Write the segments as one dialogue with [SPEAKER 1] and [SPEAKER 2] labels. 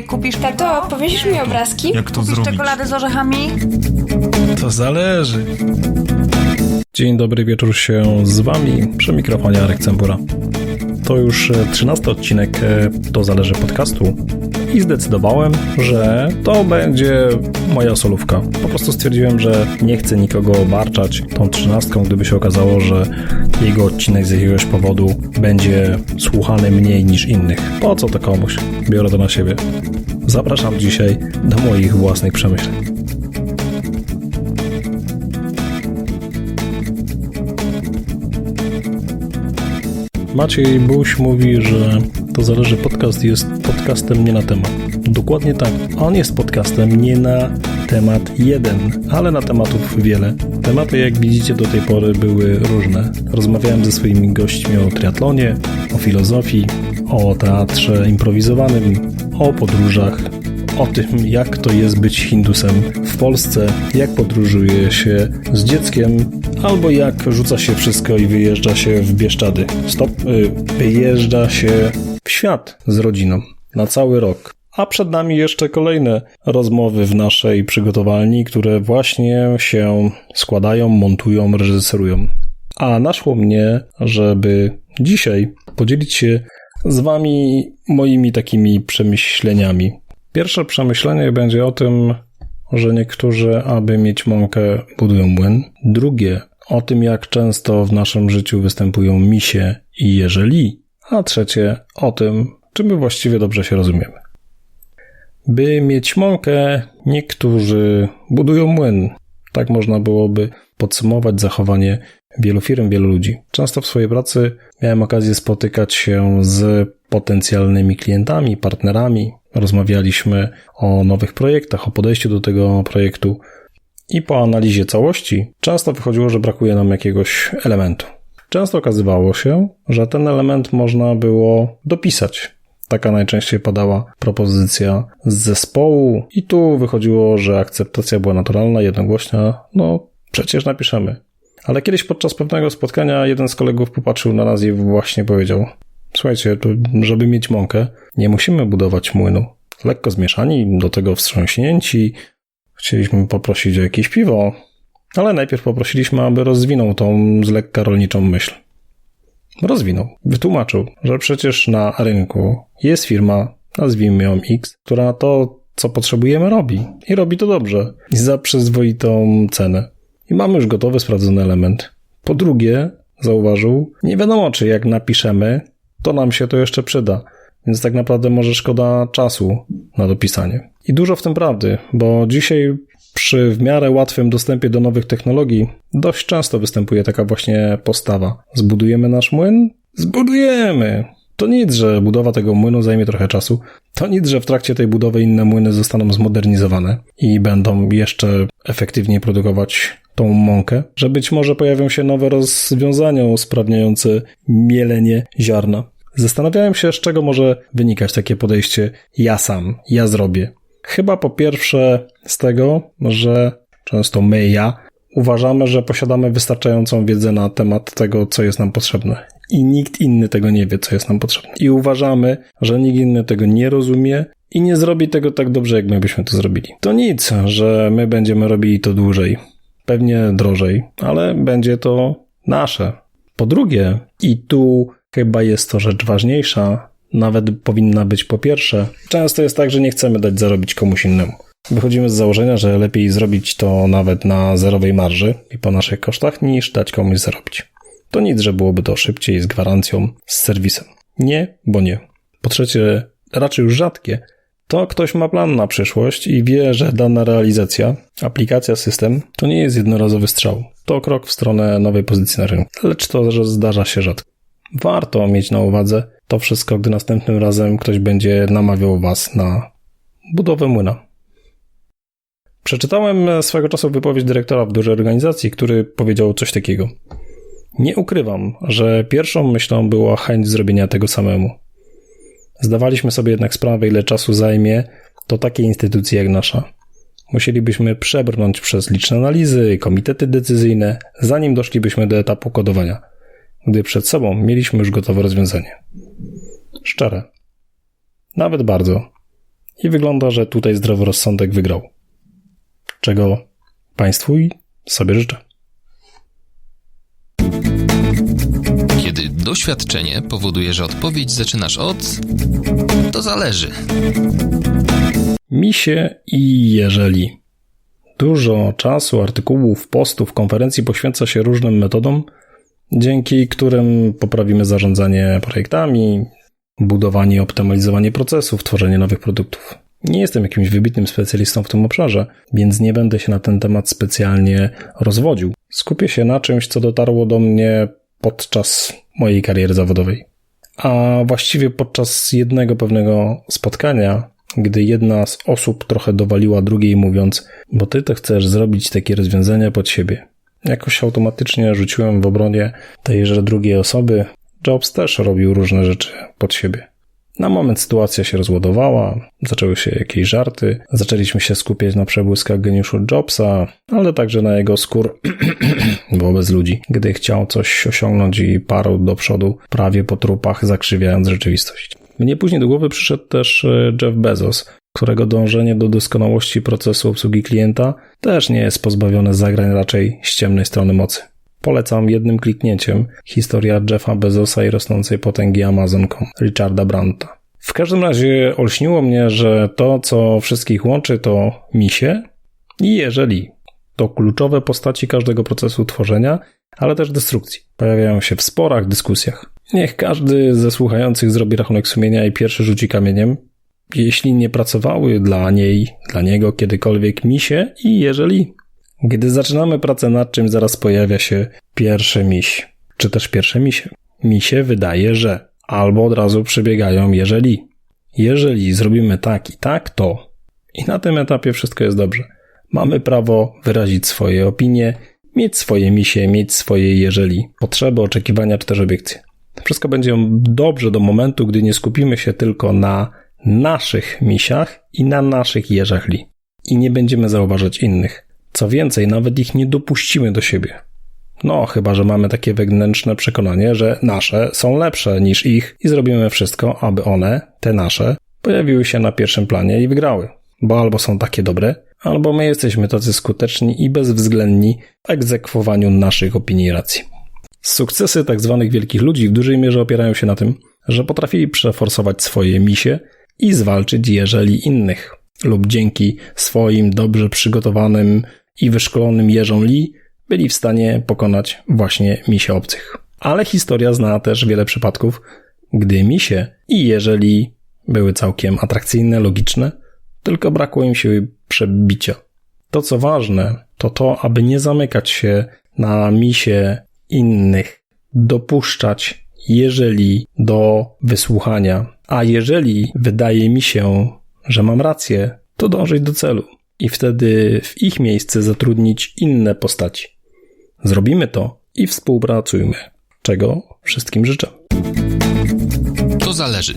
[SPEAKER 1] Ej, kupisz
[SPEAKER 2] Tato, powiesisz mi obrazki?
[SPEAKER 3] Jak to
[SPEAKER 1] kupisz
[SPEAKER 3] zrobić?
[SPEAKER 1] czekoladę z orzechami?
[SPEAKER 3] To zależy. Dzień dobry wieczór się z wami przy mikrofonie Arek Cembura. To już e, 13 odcinek e, To Zależy podcastu i zdecydowałem, że to będzie moja solówka. Po prostu stwierdziłem, że nie chcę nikogo obarczać tą trzynastką, gdyby się okazało, że jego odcinek z jakiegoś powodu będzie słuchany mniej niż innych. Po co to komuś? Biorę to na siebie. Zapraszam dzisiaj do moich własnych przemyśleń. Maciej Buś mówi, że to zależy, podcast jest podcastem nie na temat. Dokładnie tak. On jest podcastem nie na temat jeden, ale na tematów wiele. Tematy, jak widzicie, do tej pory były różne. Rozmawiałem ze swoimi gośćmi o triatlonie, o filozofii, o teatrze improwizowanym, o podróżach, o tym, jak to jest być Hindusem w Polsce, jak podróżuje się z dzieckiem, albo jak rzuca się wszystko i wyjeżdża się w Bieszczady. Stop, y, wyjeżdża się w świat z rodziną na cały rok. A przed nami jeszcze kolejne rozmowy w naszej przygotowalni, które właśnie się składają, montują, reżyserują. A naszło mnie, żeby dzisiaj podzielić się z Wami moimi takimi przemyśleniami. Pierwsze przemyślenie będzie o tym, że niektórzy, aby mieć mąkę, budują młyn. Drugie, o tym, jak często w naszym życiu występują misie i jeżeli. A trzecie, o tym, czy my właściwie dobrze się rozumiemy. By mieć mąkę, niektórzy budują młyn. Tak można byłoby podsumować zachowanie wielu firm, wielu ludzi. Często w swojej pracy miałem okazję spotykać się z potencjalnymi klientami, partnerami. Rozmawialiśmy o nowych projektach, o podejściu do tego projektu i po analizie całości często wychodziło, że brakuje nam jakiegoś elementu. Często okazywało się, że ten element można było dopisać. Taka najczęściej padała propozycja z zespołu, i tu wychodziło, że akceptacja była naturalna, jednogłośna. No, przecież napiszemy. Ale kiedyś podczas pewnego spotkania jeden z kolegów popatrzył na nas i właśnie powiedział: Słuchajcie, żeby mieć mąkę, nie musimy budować młynu. Lekko zmieszani, do tego wstrząśnięci. Chcieliśmy poprosić o jakieś piwo, ale najpierw poprosiliśmy, aby rozwinął tą z lekka rolniczą myśl. Rozwinął. Wytłumaczył, że przecież na rynku jest firma, nazwijmy ją X, która to, co potrzebujemy, robi. I robi to dobrze. I za przyzwoitą cenę. I mamy już gotowy, sprawdzony element. Po drugie, zauważył, nie wiadomo, czy jak napiszemy, to nam się to jeszcze przyda. Więc tak naprawdę może szkoda czasu na dopisanie. I dużo w tym prawdy, bo dzisiaj przy w miarę łatwym dostępie do nowych technologii dość często występuje taka właśnie postawa. Zbudujemy nasz młyn? Zbudujemy! To nic, że budowa tego młynu zajmie trochę czasu. To nic, że w trakcie tej budowy inne młyny zostaną zmodernizowane i będą jeszcze efektywniej produkować tą mąkę, że być może pojawią się nowe rozwiązania usprawniające mielenie ziarna. Zastanawiałem się, z czego może wynikać takie podejście ja sam, ja zrobię. Chyba po pierwsze z tego, że często my, ja, uważamy, że posiadamy wystarczającą wiedzę na temat tego, co jest nam potrzebne. I nikt inny tego nie wie, co jest nam potrzebne. I uważamy, że nikt inny tego nie rozumie i nie zrobi tego tak dobrze, jak my byśmy to zrobili. To nic, że my będziemy robili to dłużej. Pewnie drożej, ale będzie to nasze. Po drugie, i tu chyba jest to rzecz ważniejsza, nawet powinna być po pierwsze. Często jest tak, że nie chcemy dać zarobić komuś innemu. Wychodzimy z założenia, że lepiej zrobić to nawet na zerowej marży i po naszych kosztach, niż dać komuś zarobić. To nic, że byłoby to szybciej, z gwarancją, z serwisem. Nie, bo nie. Po trzecie, raczej już rzadkie, to ktoś ma plan na przyszłość i wie, że dana realizacja, aplikacja, system to nie jest jednorazowy strzał. To krok w stronę nowej pozycji na rynku. Lecz to, że zdarza się rzadko. Warto mieć na uwadze to wszystko, gdy następnym razem ktoś będzie namawiał Was na budowę młyna. Przeczytałem swego czasu wypowiedź dyrektora w dużej organizacji, który powiedział coś takiego. Nie ukrywam, że pierwszą myślą była chęć zrobienia tego samemu. Zdawaliśmy sobie jednak sprawę, ile czasu zajmie to takie instytucje jak nasza. Musielibyśmy przebrnąć przez liczne analizy, komitety decyzyjne, zanim doszlibyśmy do etapu kodowania, gdy przed sobą mieliśmy już gotowe rozwiązanie. Szczere. Nawet bardzo. I wygląda, że tutaj zdroworozsądek wygrał. Czego Państwu i sobie życzę.
[SPEAKER 1] Kiedy doświadczenie powoduje, że odpowiedź zaczynasz od. To zależy.
[SPEAKER 3] Misie i jeżeli. Dużo czasu, artykułów, postów, konferencji poświęca się różnym metodom, dzięki którym poprawimy zarządzanie projektami, budowanie i optymalizowanie procesów, tworzenie nowych produktów. Nie jestem jakimś wybitnym specjalistą w tym obszarze, więc nie będę się na ten temat specjalnie rozwodził. Skupię się na czymś, co dotarło do mnie podczas mojej kariery zawodowej. A właściwie podczas jednego pewnego spotkania, gdy jedna z osób trochę dowaliła drugiej, mówiąc: Bo ty to chcesz zrobić takie rozwiązania pod siebie. Jakoś automatycznie rzuciłem w obronie tejże drugiej osoby. Jobs też robił różne rzeczy pod siebie. Na moment sytuacja się rozładowała, zaczęły się jakieś żarty, zaczęliśmy się skupiać na przebłyskach geniuszu Jobsa, ale także na jego skór wobec ludzi, gdy chciał coś osiągnąć i parł do przodu prawie po trupach, zakrzywiając rzeczywistość. Mnie później do głowy przyszedł też e, Jeff Bezos, którego dążenie do doskonałości procesu obsługi klienta też nie jest pozbawione zagrań raczej ciemnej strony mocy. Polecam jednym kliknięciem historia Jeffa Bezosa i rosnącej potęgi Amazon.com Richarda Branta. W każdym razie olśniło mnie, że to, co wszystkich łączy, to misie i jeżeli to kluczowe postaci każdego procesu tworzenia, ale też destrukcji. Pojawiają się w sporach, dyskusjach. Niech każdy ze słuchających zrobi rachunek sumienia i pierwszy rzuci kamieniem, jeśli nie pracowały dla niej, dla niego kiedykolwiek misie i jeżeli gdy zaczynamy pracę nad czym, zaraz pojawia się pierwsze miś, czy też pierwsze misie. Misie wydaje, że albo od razu przybiegają jeżeli. Jeżeli zrobimy tak i tak, to. I na tym etapie wszystko jest dobrze. Mamy prawo wyrazić swoje opinie, mieć swoje misie, mieć swoje jeżeli, potrzeby, oczekiwania czy też obiekcje. Wszystko będzie dobrze do momentu, gdy nie skupimy się tylko na naszych misiach i na naszych jeżachli. I nie będziemy zauważać innych. Co więcej, nawet ich nie dopuścimy do siebie. No, chyba że mamy takie wewnętrzne przekonanie, że nasze są lepsze niż ich i zrobimy wszystko, aby one, te nasze, pojawiły się na pierwszym planie i wygrały. Bo albo są takie dobre, albo my jesteśmy tacy skuteczni i bezwzględni w egzekwowaniu naszych opinii i racji. Sukcesy tak zwanych wielkich ludzi w dużej mierze opierają się na tym, że potrafili przeforsować swoje misie i zwalczyć jeżeli innych, lub dzięki swoim dobrze przygotowanym i wyszkolonym jeżom Lee byli w stanie pokonać właśnie misie obcych. Ale historia zna też wiele przypadków, gdy misie i jeżeli były całkiem atrakcyjne, logiczne, tylko brakło im siły przebicia. To co ważne, to to, aby nie zamykać się na misie innych, dopuszczać jeżeli do wysłuchania, a jeżeli wydaje mi się, że mam rację, to dążyć do celu i wtedy w ich miejsce zatrudnić inne postaci. Zrobimy to i współpracujmy, czego wszystkim życzę.
[SPEAKER 1] To zależy.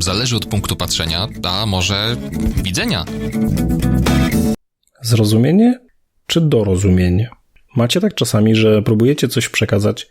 [SPEAKER 1] Zależy od punktu patrzenia, a może widzenia.
[SPEAKER 3] Zrozumienie czy dorozumienie? Macie tak czasami, że próbujecie coś przekazać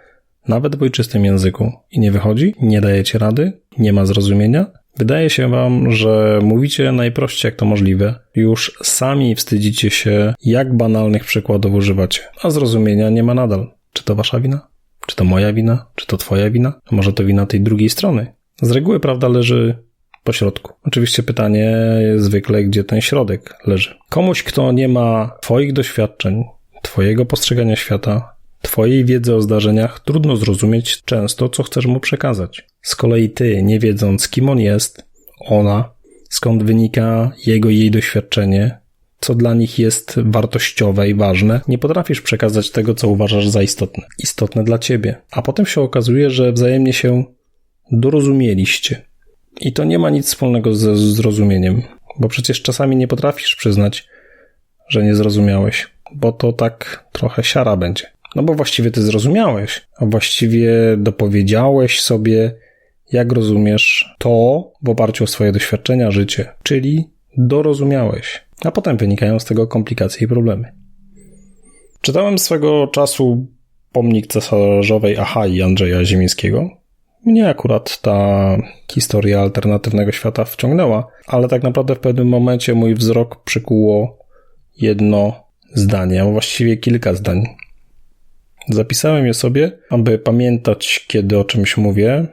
[SPEAKER 3] nawet w ojczystym języku i nie wychodzi? Nie dajecie rady? Nie ma zrozumienia? Wydaje się wam, że mówicie najprościej jak to możliwe. Już sami wstydzicie się, jak banalnych przykładów używacie, a zrozumienia nie ma nadal. Czy to wasza wina? Czy to moja wina? Czy to twoja wina? A może to wina tej drugiej strony? Z reguły prawda leży po środku. Oczywiście pytanie zwykle, gdzie ten środek leży. Komuś, kto nie ma twoich doświadczeń, twojego postrzegania świata, twojej wiedzy o zdarzeniach, trudno zrozumieć często, co chcesz mu przekazać. Z kolei ty, nie wiedząc, kim on jest, ona, skąd wynika jego i jej doświadczenie, co dla nich jest wartościowe i ważne, nie potrafisz przekazać tego, co uważasz za istotne. Istotne dla ciebie. A potem się okazuje, że wzajemnie się dorozumieliście. I to nie ma nic wspólnego ze zrozumieniem, bo przecież czasami nie potrafisz przyznać, że nie zrozumiałeś, bo to tak trochę siara będzie. No bo właściwie ty zrozumiałeś, a właściwie dopowiedziałeś sobie, jak rozumiesz to w oparciu o swoje doświadczenia, życie, czyli dorozumiałeś, a potem wynikają z tego komplikacje i problemy. Czytałem swego czasu pomnik cesarzowej Achai Andrzeja Ziemińskiego. Mnie akurat ta historia alternatywnego świata wciągnęła, ale tak naprawdę w pewnym momencie mój wzrok przykuło jedno zdanie, a właściwie kilka zdań. Zapisałem je sobie, aby pamiętać, kiedy o czymś mówię,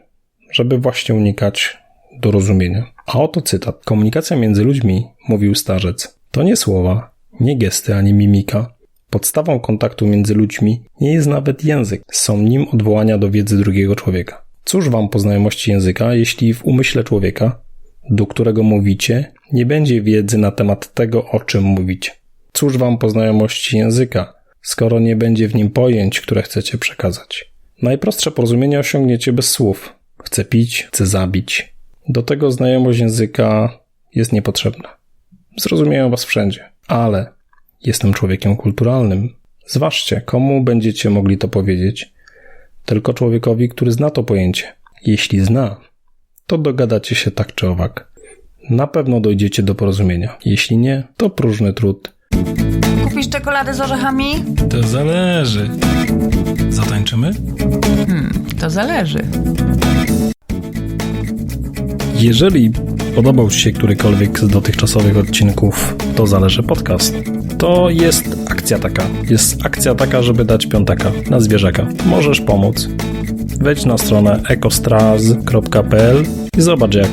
[SPEAKER 3] żeby właśnie unikać dorozumienia. A oto cytat. Komunikacja między ludźmi, mówił starzec, to nie słowa, nie gesty ani mimika. Podstawą kontaktu między ludźmi nie jest nawet język, są nim odwołania do wiedzy drugiego człowieka. Cóż wam po znajomości języka, jeśli w umyśle człowieka, do którego mówicie, nie będzie wiedzy na temat tego, o czym mówicie? Cóż wam po znajomości języka, skoro nie będzie w nim pojęć, które chcecie przekazać? Najprostsze porozumienie osiągniecie bez słów. Chcę pić, chcę zabić. Do tego znajomość języka jest niepotrzebna. Zrozumieją was wszędzie, ale jestem człowiekiem kulturalnym. Zważcie, komu będziecie mogli to powiedzieć. Tylko człowiekowi, który zna to pojęcie. Jeśli zna, to dogadacie się tak czy owak. Na pewno dojdziecie do porozumienia. Jeśli nie, to próżny trud.
[SPEAKER 4] Kupisz czekoladę z orzechami?
[SPEAKER 5] To zależy. Zatańczymy?
[SPEAKER 4] To zależy.
[SPEAKER 3] Jeżeli podobał Ci się którykolwiek z dotychczasowych odcinków, to zależy podcast. To jest akcja taka. Jest akcja taka, żeby dać piątaka na zwierzaka. Możesz pomóc. Wejdź na stronę ekostraz.pl i zobacz jak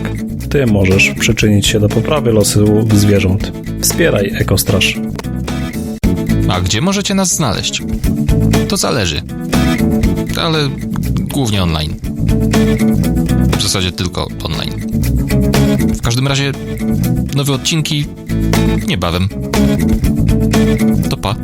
[SPEAKER 3] Ty możesz przyczynić się do poprawy losu zwierząt. Wspieraj Ekostraż.
[SPEAKER 1] A gdzie możecie nas znaleźć? To zależy. Ale głównie online. W zasadzie tylko online. W każdym razie nowe odcinki niebawem. To pa.